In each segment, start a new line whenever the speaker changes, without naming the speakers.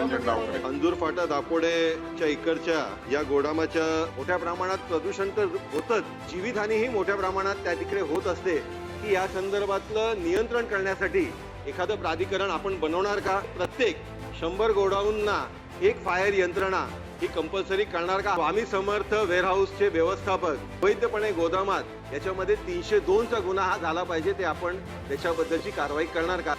म्हणजे वाकोडेच्या इकडच्या या गोडामाच्या मोठ्या प्रमाणात प्रदूषण तर होतच. जीवितहानीही मोठ्या प्रमाणात त्या तिकडे होत असते. की या संदर्भातलं नियंत्रण करण्यासाठी एखादं प्राधिकरण आपण बनवणार का? प्रत्येक शंभर गोडाऊनना एक फायर यंत्रणा ही कंपल्सरी करणार का? स्वामी समर्थ वेअरहाऊसचे व्यवस्थापक वैधपणे गोदामात याच्यामध्ये तीनशे दोनचा गुन्हा हा झाला पाहिजे ते आपण त्याच्याबद्दलची कारवाई करणार का?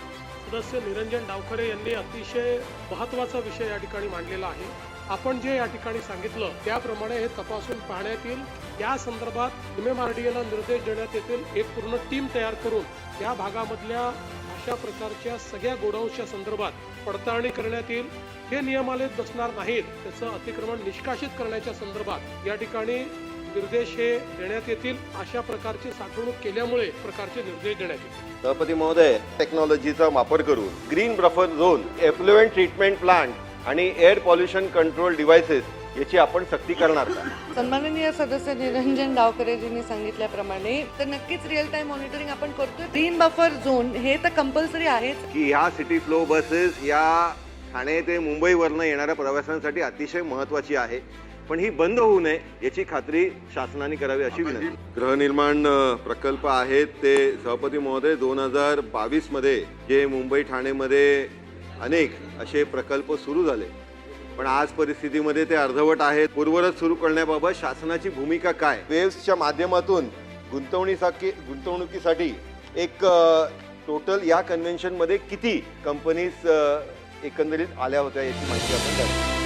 सदस्य निरंजन डावखरे यांनी अतिशय महत्त्वाचा विषय या ठिकाणी मांडलेला आहे. आपण जे या ठिकाणी सांगितलं त्याप्रमाणे हे तपासून पाहण्यात येईल. या संदर्भात एमएमआरडीएला निर्देश देण्यात येतील. एक पूर्ण टीम तयार करून या भागामधल्या अशा प्रकारच्या सगळ्या गोडाऊन्सच्या संदर्भात पडताळणी करण्यात येईल. हे नियमालय बसणार नाहीत त्याचं अतिक्रमण निष्कासित करण्याच्या संदर्भात या ठिकाणी निर्देश हे देण्यात येतील अशा प्रकारची साठवणूक केल्यामुळे प्रकारचे निर्देश देण्यात येतील.
सभापती महोदय टेक्नॉलॉजीचा वापर करून green buffer zone effluent treatment plant आणि एअर पॉल्युशन कंट्रोल डिव्हायसेस याची आपण सक्ती करणार का?
सन्माननीय सदस्य निरंजन डावकरेजींनी सांगितल्याप्रमाणे तर नक्कीच रिअल टाइम मॉनिटरिंग आपण करतोय. ग्रीन बफर झोन हे तर कंपल्सरी आहेच.
की ह्या सिटी फ्लो बसेस या ठाणे ते मुंबईवरनं येणाऱ्या प्रवाशांसाठी अतिशय महत्वाची आहे. पण ही बंद होऊ नये याची खात्री शासनाने करावी अशी विनंती. गृहनिर्माण प्रकल्प आहेत ते सभापती महोदय दोन हजार बावीसमध्ये जे मुंबई ठाणेमध्ये अनेक असे प्रकल्प सुरू झाले. पण आज परिस्थितीमध्ये ते अर्धवट आहेत. पूर्वरच सुरू करण्याबाबत शासनाची भूमिका काय? वेव्सच्या माध्यमातून गुंतवणुकीसाठी गुंतवणुकीसाठी एक टोटल या कन्व्हेन्शनमध्ये किती कंपनीज एकंदरीत आल्या होत्या याची माहिती आपण द्यावी.